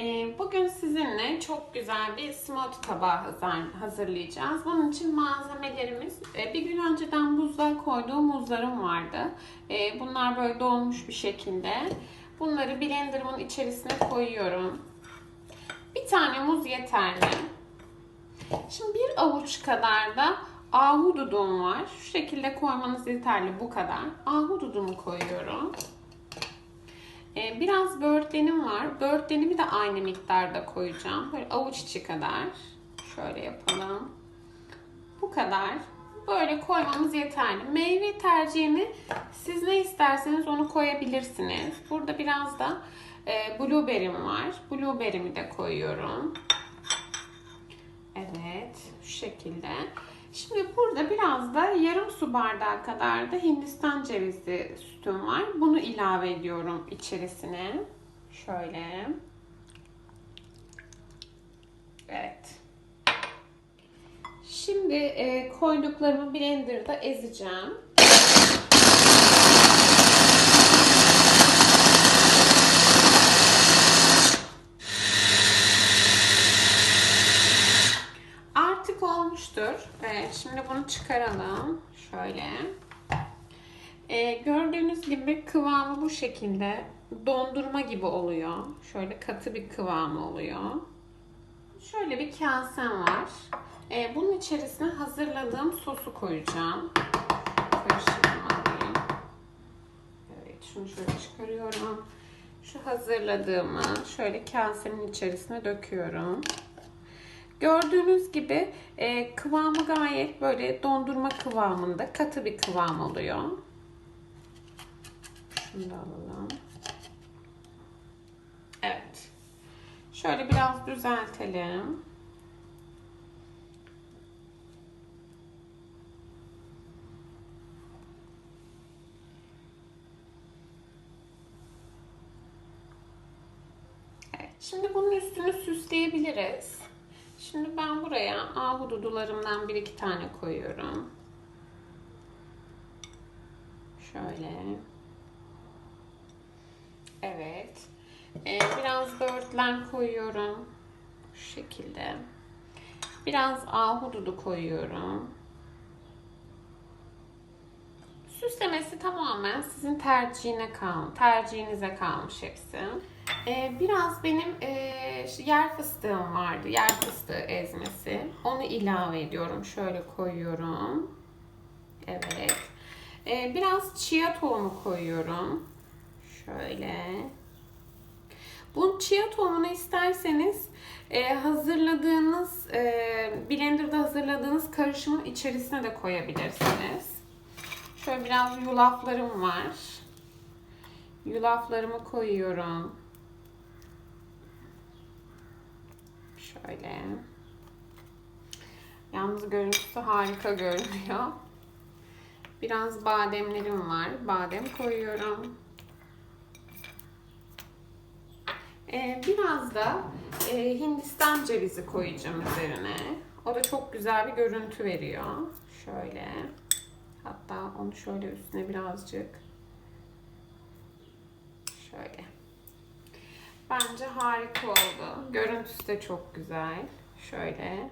Ee, Bugün sizinle çok güzel bir smoothie tabağı hazır- hazırlayacağız. Bunun için malzemelerimiz e, bir gün önceden buzluğa koyduğum muzlarım vardı. E, Bunlar böyle donmuş bir şekilde. Bunları blenderımın içerisine koyuyorum. Bir tane muz yeterli. Şimdi bir avuç kadar da ahududum var. Şu şekilde koymanız yeterli bu kadar. Ahududumu koyuyorum. Ee, biraz böğürtlenim var. Böğürtlenimi de aynı miktarda koyacağım. Böyle avuç içi kadar. Şöyle yapalım. Bu kadar. Böyle koymamız yeterli. Meyve tercihini siz ne isterseniz onu koyabilirsiniz. Burada biraz da e, var. Blueberry'mi de koyuyorum. Evet, şu şekilde. Şimdi burada biraz da yarım su bardağı kadar da Hindistan cevizi sütüm var. Bunu ilave ediyorum içerisine. Şöyle. Evet. Şimdi e, koyduklarımı blenderda ezeceğim. Artık olmuştur. Evet, şimdi bunu çıkaralım. Şöyle. Ee, gördüğünüz gibi kıvamı bu şekilde dondurma gibi oluyor. Şöyle katı bir kıvamı oluyor. Şöyle bir kasem var. Ee, bunun içerisine hazırladığım sosu koyacağım. Karıştırma alayım. Evet, şunu şöyle çıkarıyorum. Şu hazırladığımı şöyle kasemin içerisine döküyorum. Gördüğünüz gibi e, kıvamı gayet böyle dondurma kıvamında katı bir kıvam oluyor. Şunu da alalım. Evet. Şöyle biraz düzeltelim. Şimdi bunun üstünü süsleyebiliriz. Şimdi ben buraya ahududularımdan bir iki tane koyuyorum. Şöyle. Evet. Ee, biraz böğürtlen koyuyorum. Şu şekilde. Biraz ahududu koyuyorum. Süslemesi tamamen sizin tercihine kal, tercihinize kalmış hepsi. Ee, biraz benim e, yer fıstığım vardı. Yer fıstığı ezmesi. Onu ilave ediyorum. Şöyle koyuyorum. Evet. Ee, biraz chia tohumu koyuyorum. Şöyle. Bu chia tohumunu isterseniz e, hazırladığınız, e, blenderda hazırladığınız karışımın içerisine de koyabilirsiniz. Şöyle biraz yulaflarım var. Yulaflarımı koyuyorum. Şöyle. Yalnız görüntüsü harika görünüyor. Biraz bademlerim var. Badem koyuyorum. Ee, biraz da e, Hindistan cevizi koyacağım üzerine. O da çok güzel bir görüntü veriyor. Şöyle. Hatta onu şöyle üstüne birazcık şöyle. Bence harika oldu. Görüntüsü de çok güzel. Şöyle.